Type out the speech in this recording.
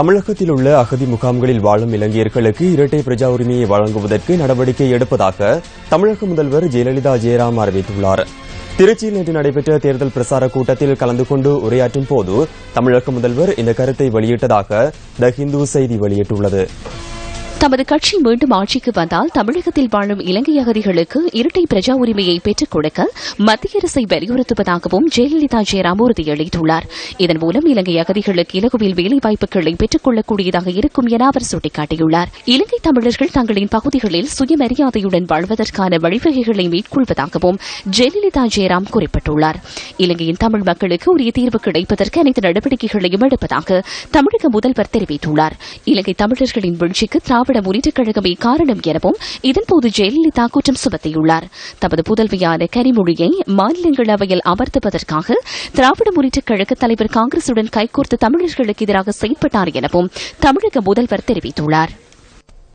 தமிழகத்தில் உள்ள அகதி முகாம்களில் வாழும் இலங்கையர்களுக்கு இரட்டை பிரஜா உரிமையை வழங்குவதற்கு நடவடிக்கை எடுப்பதாக தமிழக முதல்வர் ஜெயலலிதா ஜெயராம் அறிவித்துள்ளார். திருச்சியில் நேற்று நடைபெற்ற தேர்தல் பிரசார கூட்டத்தில் கலந்து கொண்டு உரையாற்றும் போது தமிழக முதல்வர் இந்த கருத்தை வெளியிட்டதாக த ஹிந்து செய்தி வெளியிட்டுள்ளது. தமது கட்சி மீண்டும் ஆட்சிக்கு வந்தால் தமிழகத்தில் வாழும் இலங்கை அகதிகளுக்கு இரட்டை பிரஜா உரிமையை பெற்றுக் கொடுக்க மத்திய அரசை வலியுறுத்துவதாகவும் ஜெயலலிதா ஜெயராம் உறுதியளித்துள்ளார் இதன் மூலம் இலங்கை அகதிகளுக்கு இலகுவில் வேலைவாய்ப்புகளை பெற்றுக் கொள்ளக்கூடியதாக இருக்கும் என அவர் சுட்டிக்காட்டியுள்ளார். இலங்கை தமிழர்கள் தங்களின் பகுதிகளில் சுயமரியாதையுடன் வாழ்வதற்கான வழிவகைகளை மேற்கொள்வதாகவும் ஜெயலலிதா ஜெயராம் குறிப்பிட்டுள்ளார். இலங்கையின் தமிழ் மக்களுக்கு உரிய தீர்வு கிடைப்பதற்கு அனைத்து நடவடிக்கைகளையும் எடுப்பதாக தமிழக முதல்வர் தெரிவித்துள்ளார். இலங்கை தமிழர்களின் வீழ்ச்சிக்கு திராவிட முன்னேற்றக் கழகமே காரணம் எனவும் இதன்போது ஜெயலலிதா குற்றம் சுமத்தியுள்ளார். தமது புதல்வியான கனிமொழியை மாநிலங்களவையில் அமர்த்துவதற்காக திராவிட முன்னேற்றக் கழக தலைவர் காங்கிரசுடன் கைகோர்த்து தமிழர்களுக்கு எதிராக செயல்பட்டார் எனவும் தமிழக முதல்வர் தெரிவித்துள்ளார்.